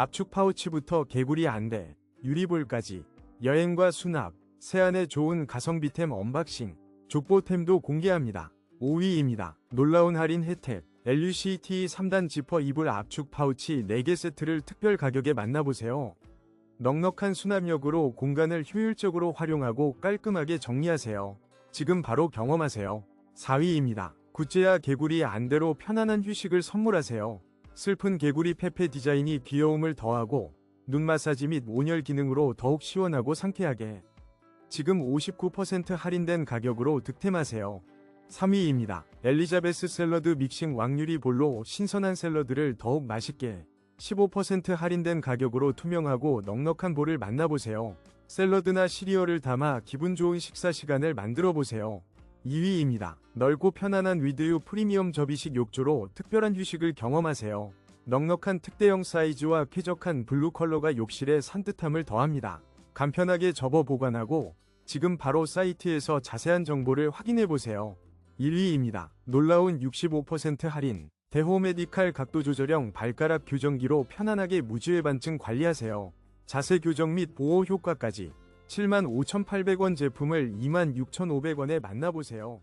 압축 파우치부터 개구리 안대, 유리볼까지 여행과 수납, 세안에 좋은 가성비템 언박싱, 족보템도 공개합니다. 5위입니다. 놀라운 할인 혜택 LUCT 3단 지퍼 이불 압축 파우치 4개 세트를 특별 가격에 만나보세요. 넉넉한 수납력으로 공간을 효율적으로 활용하고 깔끔하게 정리하세요. 지금 바로 경험하세요. 4위입니다. 구찌야 개구리 안대로 편안한 휴식을 선물하세요. 슬픈 개구리 페페 디자인이 귀여움을 더하고 눈 마사지 및 온열 기능으로 더욱 시원하고 상쾌하게 지금 59% 할인된 가격으로 득템하세요. 3위입니다. 엘리자베스 샐러드 믹싱 왕유리 볼로 신선한 샐러드를 더욱 맛있게 15% 할인된 가격으로 투명하고 넉넉한 볼을 만나보세요. 샐러드나 시리얼을 담아 기분 좋은 식사 시간을 만들어 보세요. 2위입니다. 넓고 편안한 위드유 프리미엄 접이식 욕조로 특별한 휴식을 경험하세요. 넉넉한 특대형 사이즈와 쾌적한 블루 컬러가 욕실에 산뜻함을 더합니다. 간편하게 접어 보관하고 지금 바로 사이트에서 자세한 정보를 확인해 보세요. 1위입니다. 놀라운 65% 할인. 대호 메디칼 각도 조절형 발가락 교정기로 편안하게 무지외 반증 관리하세요. 자세 교정 및 보호 효과까지 75,800원 제품을 26,500원에 만나보세요.